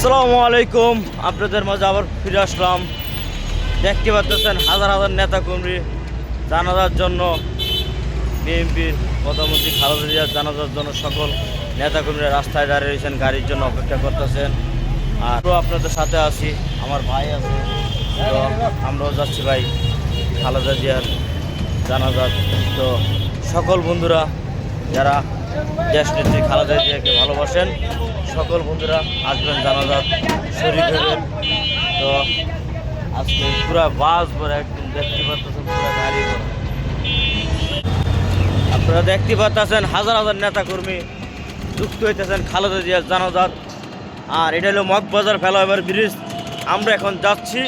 আসসালামু আলাইকুম। আপনাদের মাঝে আবার ফিরে আসলাম। দেখতে পাচ্ছেন হাজার হাজার নেতা কর্মী জানাজার জন্য বিএনপির প্রধানমন্ত্রী খালেদা জিয়ার জানাজার জন্য সকল নেতা কর্মীরা রাস্তায় দাঁড়িয়ে রয়েছেন, গাড়ির জন্য অপেক্ষা করতেছেন। আর আপনাদের সাথে আছি, আমার ভাই আছে। তো আমরাও যাচ্ছি ভাই খালেদা জিয়ার জানাজার। তো সকল বন্ধুরা, যারা দেশ নেত্রী খালেদা জিয়াকে ভালোবাসেন সকল বন্ধুরা আসবেন জানাজাত শরীর হবেন তো আজকে পুরা বাস ভরে, একদম দেখতে পাচ্ছেন পুরা গাড়ি ভরা। আপনারা দেখতে পাচ্ছেন হাজার হাজার নেতা কর্মী যুক্ত হইতেছেন খালেদা জিয়ার জানাজাত। আর এটা হলো মগবাজার ফেলাইবার ব্রিজ। আমরা এখন যাচ্ছি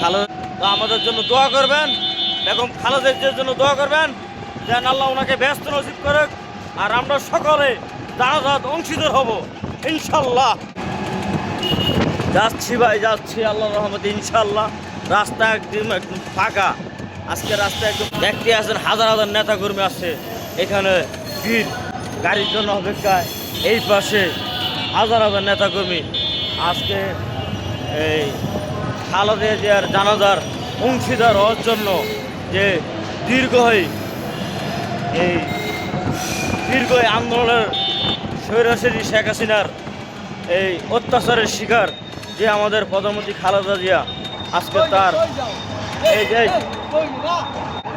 খালেদা তো আমাদের জন্য দোয়া করবেন। বেগম খালেদা জিয়ার জন্য দোয়া করবেন, যেন আল্লাহ ওনাকে ব্যস্ত নসিব করে আর আমরা সকলে জানাজাত অংশীদার হব। ইনশাল্লাহ। যাচ্ছি ভাই, যাচ্ছি আল্লাহ রহমত, ইনশাল্লাহ। রাস্তা একদম একদম ফাঁকা। আজকে রাস্তা একদম দেখতে আছেন, হাজার হাজার নেতা কর্মী আছে। এখানে ভিড়, গাড়ির জন্য অপেক্ষায়। এই পাশে হাজার হাজার নেতা কর্মী আজকে এই খালেদা জিয়ার জানাজার অংশীদার হওয়ার জন্য যে দীর্ঘ এই দীর্ঘ আন্দোলনের স্বৈরাচারী শেখ হাসিনার এই অত্যাচারের শিকার যে আমাদের প্রধানমন্ত্রী খালেদা জিয়া, আজকে তার এই যে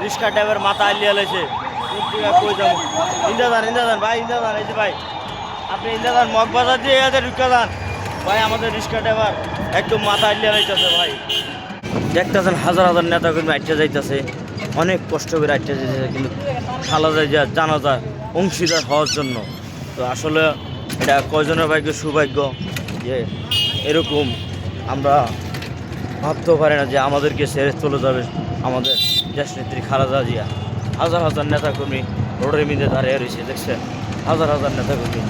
রিক্সা ড্রাইভার মাথা আলিয়া লেছে ইন্দাদান ইন্দাদান ভাই ইন্দাদান এই যে ভাই, আপনি ইন্দাদান মগবাজার দিয়ে এতে ঢুকা যান। ভাই, আমাদের রিক্সা ড্রাইভার একদম মাথা আলিয়া লাইতেছে ভাই। দেখতেছেন হাজার হাজার নেতা কর্মী আটটা যাইতেছে। অনেক কষ্ট করে আটটা যাইতেছে, কিন্তু খালেদা জিয়া জানাজা অংশীদার হওয়ার জন্য। তো আসলে এটা কয়জনের ভাগ্য সৌভাগ্য? যে এরকম আমরা ভাবতেও পারি না যে আমাদেরকে সেরে চলে যাবে আমাদের দেশ নেত্রী খালেদা জিয়া। হাজার হাজার নেতাকর্মী রোডের মিদে দাঁড়িয়ে রয়েছে, দেখছেন? হাজার হাজার নেতাকর্মী।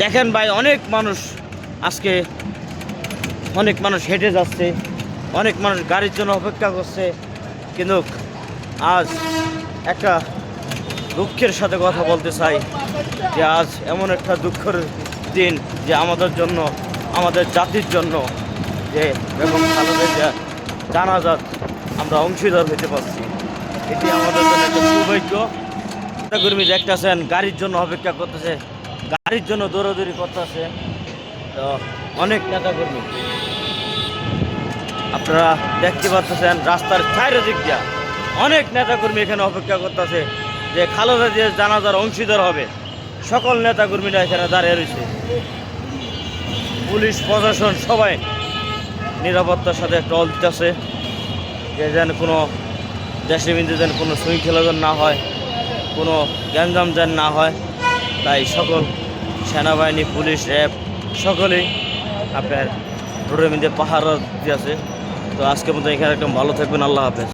দেখেন ভাই, অনেক মানুষ আজকে, অনেক মানুষ হেঁটে যাচ্ছে, অনেক মানুষ গাড়ির জন্য অপেক্ষা করছে। কিন্তু আজ একটা দুঃখের সাথে কথা বলতে চাই যে আজ এমন একটা দুঃখের দিন যে আমাদের জন্য, আমাদের জাতির জন্য, যে বেগম খালেদা জিয়া জানাজাত আমরা অংশীদার হতে পারছি। এটি আমাদের জন্য একটা সৌভাগ্য কর্মী দেখতেছেন, গাড়ির জন্য অপেক্ষা করতেছে, গাড়ির জন্য দৌড়াদৌড়ি করতেছে। তো অনেক নেতাকর্মী। আপনারা দেখতে পাচ্ছেন রাস্তার চারিদিক দিয়া অনেক নেতাকর্মী এখানে অপেক্ষা করতেছে। যে খালেদা জিয়ার জানাজার অংশীদার হবে। সকল নেতাকর্মীরা এখানে দাঁড়িয়ে রয়েছে। পুলিশ, প্রশাসন সবাই নিরাপত্তার সাথে টল দিতেছে। যে যেন কোনো দেশে বিন্দু যেন কোনো শৃঙ্খলা যেন না হয়, কোনো গ্যাঞ্জাম যেন না হয়, তাই সকল সেনাবাহিনী, পুলিশ, র্যাব সকলেই আপনার রোডের মধ্যে পাহারা দিয়েছে তো আজকের মতো এখানে একদম ভালো থাকবেন। আল্লাহ হাফেজ।